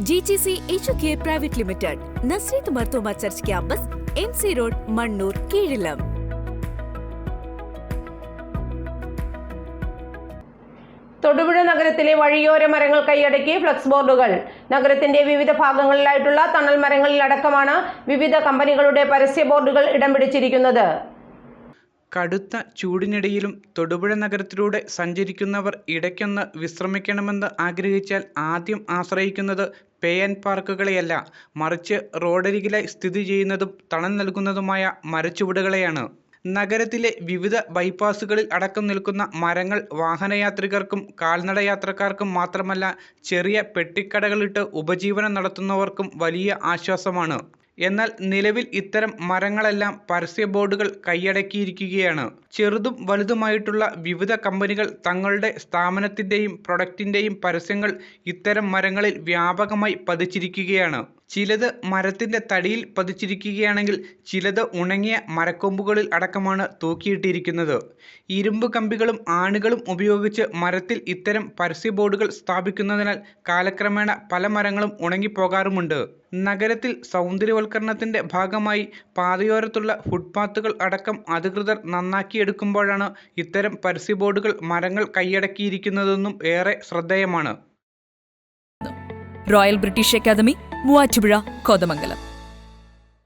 G G C H K private limited Nazareth Marthoma church campus M C road Mannoor Keezhilam Thodupuzha നഗരത്തിലെ വഴിയോര മരങ്ങൾ കൈയടക്കി flux ബോർഡുകൾ. നഗരത്തിന്റെ വിവിധ ഭാഗങ്ങളിലായിട്ടുള്ള തണൽ മരങ്ങളിലടക്കമാണ് വിവിധ കമ്പനികളുടെ പരസ്യ ബോർഡുകൾ ഇടം പിടിച്ചിരിക്കുന്നത്. കടുത്ത ചൂടിനിടയിലും തൊടുപുഴ നഗരത്തിലൂടെ സഞ്ചരിക്കുന്നവർ ഇടയ്ക്കൊന്ന് വിശ്രമിക്കണമെന്ന് ആഗ്രഹിച്ചാൽ ആദ്യം ആശ്രയിക്കുന്നത് പേ ആൻഡ് പാർക്കുകളെയല്ല മറിച്ച് റോഡരികിലായി സ്ഥിതി ചെയ്യുന്നതും തണൽ നൽകുന്നതുമായ മരച്ചുവടുകളെയാണ്. നഗരത്തിലെ വിവിധ ബൈപ്പാസുകളിൽ അടക്കം നിൽക്കുന്ന മരങ്ങൾ വാഹനയാത്രികർക്കും കാൽനട യാത്രക്കാർക്കും മാത്രമല്ല ചെറിയ പെട്ടിക്കടകളിട്ട് ഉപജീവനം നടത്തുന്നവർക്കും വലിയ ആശ്വാസമാണ്. എന്നാൽ നിലവിൽ ഇത്തരം മരങ്ങളെല്ലാം പരസ്യ ബോർഡുകൾ കൈയടക്കിയിരിക്കുകയാണ്. ചെറുതും വലുതുമായിട്ടുള്ള വിവിധ കമ്പനികൾ തങ്ങളുടെ സ്ഥാപനത്തിന്റെയും പ്രൊഡക്റ്റിന്റെയും പരസ്യങ്ങൾ ഇത്തരം മരങ്ങളിൽ വ്യാപകമായി പതിച്ചിരിക്കുകയാണ്. ചിലത് മരത്തിന്റെ തടിയിൽ പതിച്ചിരിക്കുകയാണെങ്കിൽ ചിലത് ഉണങ്ങിയ മരക്കൊമ്പുകളിൽ അടക്കമാണ് തൂക്കിയിട്ടിരിക്കുന്നത്. ഇരുമ്പ് കമ്പികളും ആണുകളും ഉപയോഗിച്ച് മരത്തിൽ ഇത്തരം പരസ്യ ബോർഡുകൾ സ്ഥാപിക്കുന്നതിനാൽ കാലക്രമേണ പല മരങ്ങളും ഉണങ്ങിപ്പോകാറുമുണ്ട്. നഗരത്തിൽ സൗന്ദര്യവൽക്കരണത്തിന്റെ ഭാഗമായി പാതയോരത്തുള്ള ഫുട്പാത്തുകൾ അടക്കം അധികൃതർ നന്നാക്കിയെടുക്കുമ്പോഴാണ് ഇത്തരം പരസ്യബോർഡുകൾ മരങ്ങൾ കൈയടക്കിയിരിക്കുന്നതെന്നും ഏറെ ശ്രദ്ധേയമാണ്. Royal British academy Muvattupuzha Kothamangalam